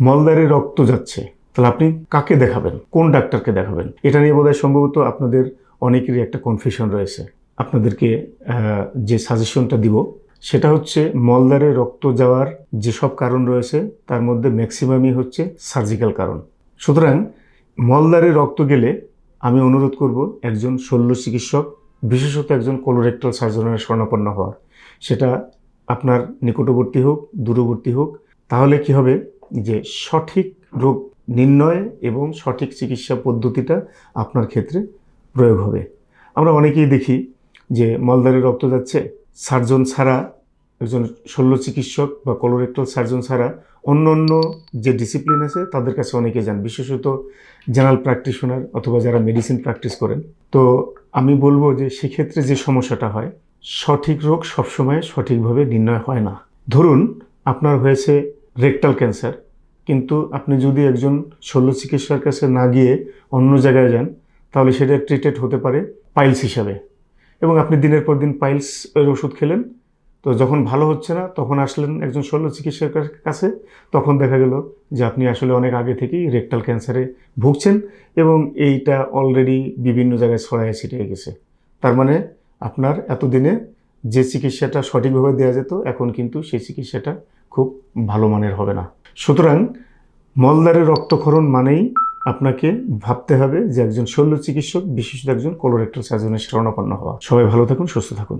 মলদারে রক্ত যাচ্ছে। তাহলে আপনি কাকে দেখাবেন? কোন ডাক্তারকে দেখাবেন? এটা নিয়ে বোধহয় সম্ভবত আপনাদের অনেকেরই একটা কনফিউশন রয়েছে। আপনাদেরকে যে সাজেশনটা দিব, সেটা হচ্ছে মলদারে রক্ত যাওয়ার যেসব কারণ রয়েছে, তার মধ্যে ম্যাক্সিমামই হচ্ছে সার্জিক্যাল কারণ। সুতরাং মলদারে রক্ত গেলে আমি অনুরোধ করব একজন শল্য চিকিৎসক, বিশেষত একজন কোলোরেক্টাল সার্জনের শরণাপন্ন হওয়ার। সেটা আপনার নিকটবর্তী হোক, দূরবর্তী হোক, তাহলে কি হবে? যে সঠিক রোগ নির্ণয় এবং সঠিক চিকিৎসা পদ্ধতিটা আপনার ক্ষেত্রে প্রয়োগ হবে। আমরা অনেকেই দেখি যে মলদারে রক্ত যাচ্ছে, সার্জন ছাড়া একজন শল্য চিকিৎসক বা কোলোরেক্টাল সার্জন ছাড়া অন্য অন্য যে ডিসিপ্লিন আছে তাদের কাছে অনেকে যান, বিশেষত জেনারেল প্র্যাকটিশনার অথবা যারা মেডিসিন প্র্যাকটিস করেন। তো আমি বলব যে সেক্ষেত্রে যে সমস্যাটা হয়, সঠিক রোগ সবসময় সঠিকভাবে নির্ণয় হয় না। ধরুন আপনার হয়েছে রেকটাল ক্যান্সার কিন্তু আপনি যদি একজন শল্য চিকিৎসার কাছে না গিয়ে অন্য জায়গায় যান, তাহলে সেটা ট্রিটেড হতে পারে পাইলস হিসাবে। এবং আপনি দিনের পর দিন পাইলস এর ওষুধ খেলেন, তো যখন ভালো হচ্ছে না, তখন আসলেন একজন শল্য চিকিৎসার কা- কাছে, তখন দেখা গেল যে আপনি আসলে অনেক আগে থেকেই রেকটাল ক্যান্সারে ভুগছেন এবং এইটা অলরেডি বিভিন্ন জায়গায় ছড়ায় ছিটিয়ে গেছে। তার মানে আপনার এতদিনে যে চিকিৎসাটা সঠিকভাবে দেওয়া যেত, এখন কিন্তু সেই চিকিৎসাটা খুব ভালো মানের হবে না। সুতরাং মলদারে রক্তক্ষরণ মানেই আপনাকে ভাবতে হবে যে একজন শল্য চিকিৎসক, বিশেষত একজন কোলোরেক্টাল সার্জনের শরণাপন্ন হওয়া। সবাই ভালো থাকুন, সুস্থ থাকুন।